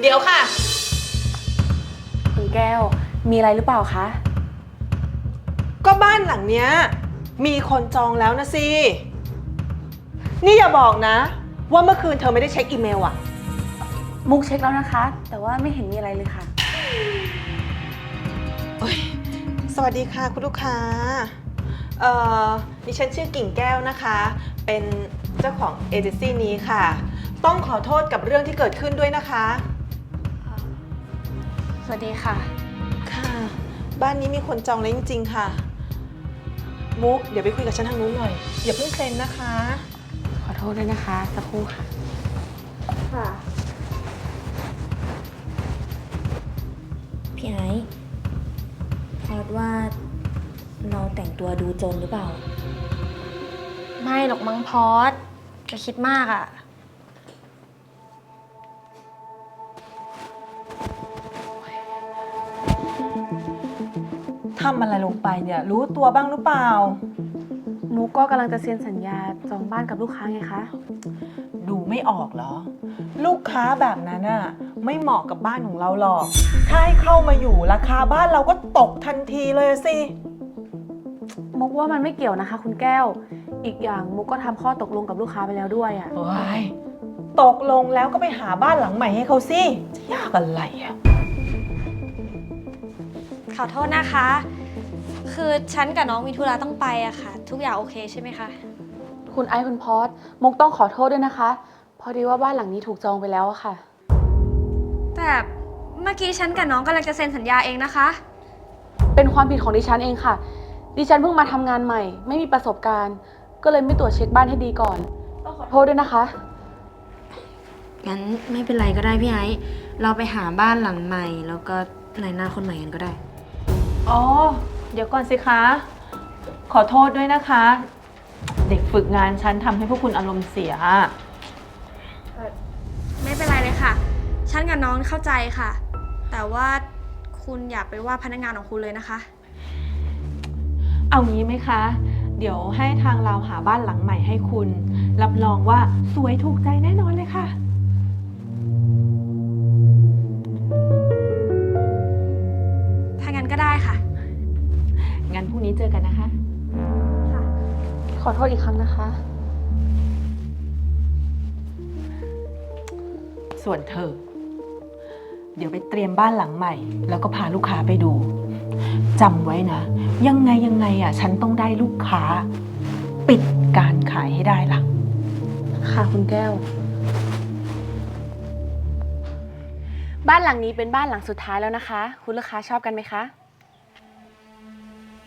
เดี๋ยวค่ะ คุณแก้ว มีอะไรหรือเปล่าคะ ก็บ้านหลังเนี้ย มีคนจองแล้วนะสิ นี่อย่าบอกนะ ว่าเมื่อคืนเธอไม่ได้เช็คอีเมลอะมุกเช็คแล้วนะคะ แต่ว่าไม่เห็นมีอะไรเลยค่ะ โอ๊ยสวัสดีค่ะคุณลูกค้า เอ่อ ดิฉันชื่อกิ่งแก้วนะคะ เป็นเจ้าของเอเจนซี่นี้ค่ะ ต้องขอโทษกับเรื่องที่เกิดขึ้นด้วยนะคะ สวัสดีค่ะ ค่ะ บ้านนี้มีคนจองแล้วจริง ๆ ค่ะ มุก เดี๋ยวไปคุยกับฉันทางนู้นหน่อย อย่าเพิ่งเซ็นนะคะ ขอโทษด้วยนะคะสักครู่ค่ะ ค่ะ พี่ไอ้พอดว่าเราแต่งตัวดูจนหรือเปล่า ไม่หรอกมั้งพอดจะคิดมากอะ่ะ ทำอะไรลงไปเนี่ย รู้ตัวบ้างหรือเปล่า มุกก็กำลังจะเซ็นสัญญาจองบ้านกับลูกค้าไงคะ ดูไม่ออกเหรอ ลูกค้าแบบนั้นน่ะไม่เหมาะกับบ้านของเราหรอกถ้าให้เข้ามาอยู่ราคาบ้านเราก็ตกทันทีเลยสิ มุกว่ามันไม่เกี่ยวนะคะ คุณแก้ว อีกอย่างมุกก็ทำข้อตกลงกับลูกค้าไปแล้วด้วยอะ โอ้ยตกลงแล้วก็ไปหาบ้านหลังใหม่ให้เขาสิจะยากอะไรอะ ขอโทษนะคะ คือฉันกับน้องมีธุระต้องไปอะค่ะ ทุกอย่างโอเคใช่ไหมคะ คุณไอซ์คุณพอสมุกต้องขอโทษด้วยนะคะ พอดีว่าบ้านหลังนี้ถูกจองไปแล้วอะค่ะ แต่เมื่อกี้ฉันกับน้องกำลังจะเซ็นสัญญาเองนะคะ เป็นความผิดของดิฉันเองค่ะ ดิฉันเพิ่งมาทำงานใหม่ ไม่มีประสบการณ์ ก็เลยไม่ตรวจเช็คบ้านให้ดีก่อนต้องขอโทษด้วยนะคะ งั้นไม่เป็นไรก็ได้พี่ไอ้เราไปหาบ้านหลังใหม่ แล้วก็นายหน้าคนใหม่กันก็ได้ อ๋อ เดี๋ยวก่อนสิคะ ขอโทษด้วยนะคะ เด็กฝึกงานฉันทำให้พวกคุณอารมณ์เสียไม่เป็นไรเลยค่ะ ฉันกับน้องเข้าใจค่ะ แต่ว่าคุณอย่าไปว่าพนักงานของคุณเลยนะคะ เอางี้ไหมคะ เดี๋ยวให้ทางเราหาบ้านหลังใหม่ให้คุณ รับรองว่าสวยถูกใจแน่นอนเลยค่ะ ขอโทษอีกครั้งนะคะ ส่วนเธอ เดี๋ยวไปเตรียมบ้านหลังใหม่ แล้วก็พาลูกค้าไปดูจำไว้นะ ยังไงยังไงอะ ฉันต้องได้ลูกค้า ปิดการขายให้ได้ล่ะ ค่ะคุณแก้ว บ้านหลังนี้เป็นบ้านหลังสุดท้ายแล้วนะคะ คุณลูกค้าชอบกันไหมคะ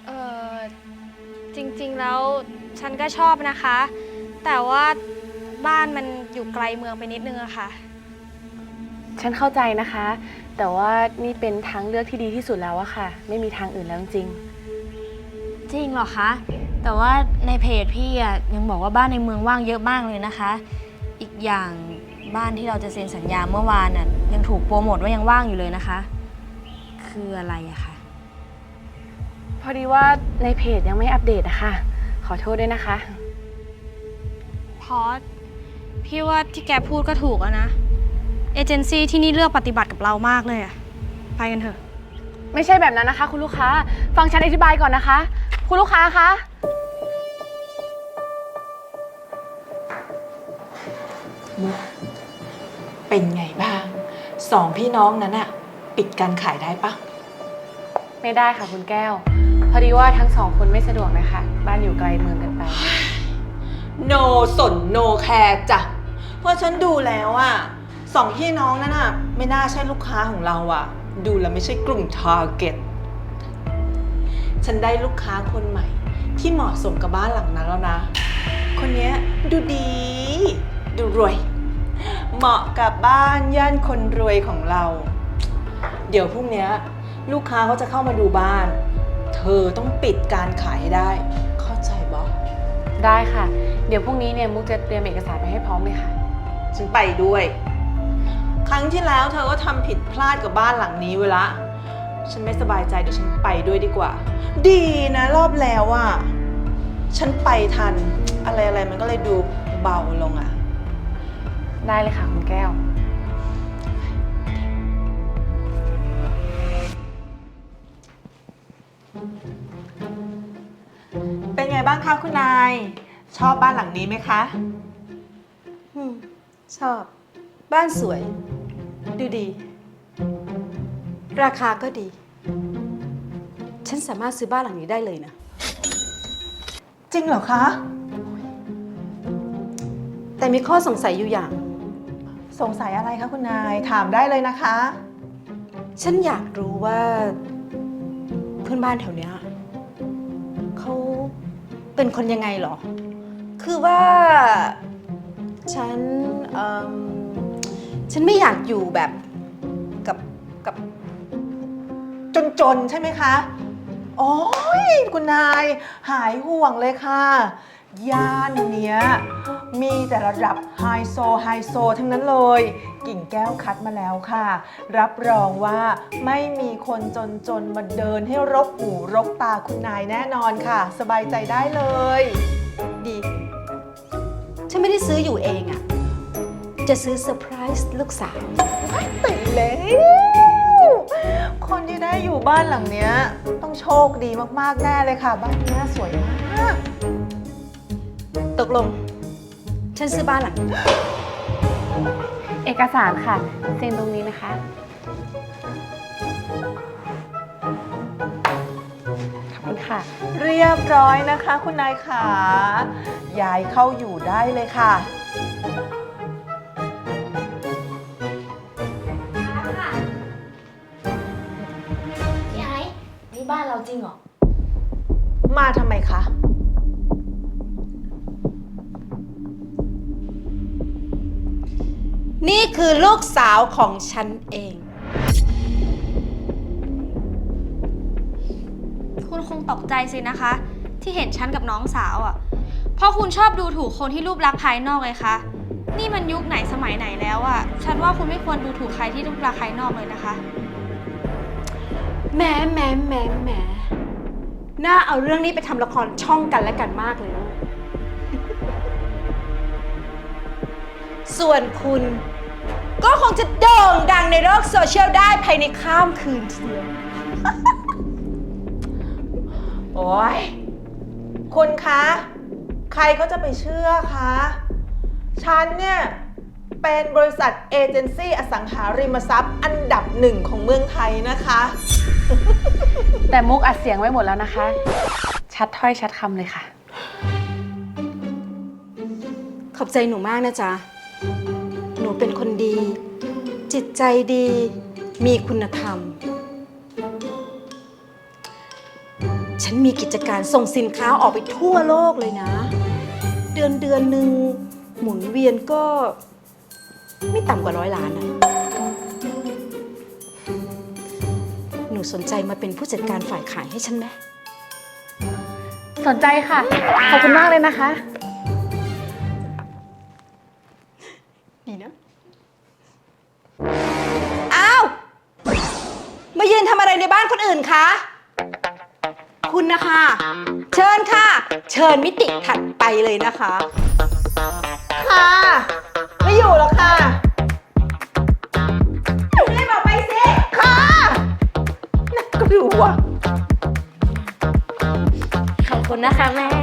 เออจริงๆแล้ว ฉันก็ชอบนะคะ แต่ว่าบ้านมันอยู่ไกลเมืองไปนิดนึงอะค่ะ ฉันเข้าใจนะคะ แต่ว่านี่เป็นทางเลือกที่ดีที่สุดแล้วอะค่ะ ไม่มีทางอื่นแล้วจริง จริงเหรอคะ แต่ว่าในเพจพี่อะยังบอกว่าบ้านในเมืองว่างเยอะมากเลยนะคะ อีกอย่างบ้านที่เราจะเซ็นสัญญาเมื่อวานน่ะยังถูกโปรโมทว่ายังว่างอยู่เลยนะคะ คืออะไรอะคะ พอดีว่าในเพจยังไม่อัปเดตอะค่ะ ขอโทษด้วยนะคะ พอสพี่ว่าที่แกพูดก็ถูกอะนะ เอเจนซี่ที่นี่เลือกปฏิบัติกับเรามากเลยอะไปกันเถอะ ไม่ใช่แบบนั้นนะคะ คุณลูกค้า ฟังฉันอธิบายก่อนนะคะ คุณลูกค้าคะ มุกเป็นไงบ้างสองพี่น้องนั้นอะปิดการขายได้ปะไม่ได้ค่ะคุณแก้วพ อดีว่าทั้งสองคนไม่สะดวกนะคะ บ้านอยู่ไกลเมืองเกันไป โนสนโนแคร์จ้ะ เพราะฉันดูแล้วอะสองพี่น้องนั่นอะไม่น่าใช่ลูกค้าของเราอะดูแล้วไม่ใช่กลุ่มทาร์เก็ต ฉันได้ลูกค้าคนใหม่ ที่เหมาะสมกับบ้านหลังนั้นแล้วนะ คนเนี้ยดูดี ดูรวย เหมาะกับบ้านย่านคนรวยของเรา เดี๋ยวพรุ่งเนี้ยลูกค้าเขาจะเข้ามาดูบ้าน เธอต้องปิดการขายให้ได้ เข้าใจบอได้ค่ะ เดี๋ยวพรุ่งนี้เนี่ยมุกจะเตรียมเอกสารไปให้พร้อมเลยค่ะ ฉันไปด้วย ครั้งที่แล้วเธอก็ทำผิดพลาดกับบ้านหลังนี้เวละ ฉันไม่สบายใจเดี๋ยวฉันไปด้วยดีกว่า ดีนะรอบแล้วอะ่ะฉันไปทัน อะไรอะไรๆมันก็เลยดูเบาลงอะ่ะได้เลยค่ะคุณแก้ว บ้างคะคุณนาย ชอบบ้านหลังนี้ไหมคะ อืมชอบ บ้านสวย ดูดี ราคาก็ดี ฉันสามารถซื้อบ้านหลังนี้ได้เลยนะ จริงเหรอคะ แต่มีข้อสงสัยอยู่อย่าง สงสัยอะไรคะคุณนาย ถามได้เลยนะคะ ฉันอยากรู้ว่า เพื่อนบ้านแถวเนี้ยเขาเป็นคนยังไงเหรอ คือว่า ฉันเอิ่มฉันไม่อยากอยู่แบบกับกับ จน ๆ ใช่ไหมคะ โอ้ยคุณนายหายห่วงเลยค่ะ ย่านเนี้ย มีแต่ระดับไฮโซไฮโซทั้งนั้นเลย กิ่งแก้วคัดมาแล้วค่ะ รับรองว่าไม่มีคนจนๆ มาเดินให้รกหูรกตาคุณนายแน่นอนค่ะ สบายใจได้เลย ดี ฉันไม่ได้ซื้ออยู่เองอะจะซื้อเซอร์ไพรส์ลูกสาว ติดแล้ว คนที่ได้อยู่บ้านหลังเนี้ย ต้องโชคดีมากๆ แน่เลยค่ะ บ้านเนี้ยสวยมากต กลง ฉันซื้อบ้านหลังนี้เอกสารค่ะ เซ็นตรงนี้นะคะ ขอบคุณค่ะ เรียบร้อยนะคะ คุณนายขาย้ายเข้าอยู่ได้เลยค่ะ พี่ไอ้นี่บ้านเราจริงเหรอ มาทำไมคะ นี่คือลูกสาวของฉันเอง คุณคงตกใจสินะคะ ที่เห็นฉันกับน้องสาวอะ่ะ เพราะคุณชอบดูถูกคนที่รูปลักษณ์ภายนอกเลยคะนี่มันยุคไหนสมัยไหนแล้วอะ่ะ ฉันว่าคุณไม่ควรดูถูกใครที่รูปลักษณ์ภายนอกเลยนะคะ แหม้แหม้แหม้แหม้น่าเอาเรื่องนี้ไปทำละครช่องกันและกันมากเลยนะ ส่วนคุณ ก็คงจะโด่งดังในโลกโซเชียลได้ภายในข้ามคืนทีเดียว โอ้ยคุณคะ ใครเขาจะไปเชื่อคะ ฉันเนี่ย เป็นบริษัทเอเจนซี่อสังหาริมทรัพย์อันดับหนึ่งของเมืองไทยนะคะ แต่มุกอัดเสียงไว้หมดแล้วนะคะ ชัดถ้อยชัดคำเลยค่ะ ขอบใจหนูมากนะจ๊ะ นูเป็นคนดี จิตใจดี มีคุณธรรม ฉันมีกิจการส่งสินค้าออกไปทั่วโลกเลยนะ เดือนเดือนหนึ่งหมุนเวียนก็ไม่ต่ำกว่าร้อยล้านนะหนูสนใจมาเป็นผู้จัดการฝ่ายขายให้ฉันไหม สนใจค่ะ ขอบคุณมากเลยนะคะ ดีนะ อ้าว มายืนทำอะไรในบ้านคนอื่นคะ คุณนะคะ เชิญค่ะ เชิญมิติถัดไปเลยนะคะ ค่ะ ไม่อยู่แล้วค่ะรีบออกไปสิ ค่ะน่ากลัวขอบคุณนะคะแม่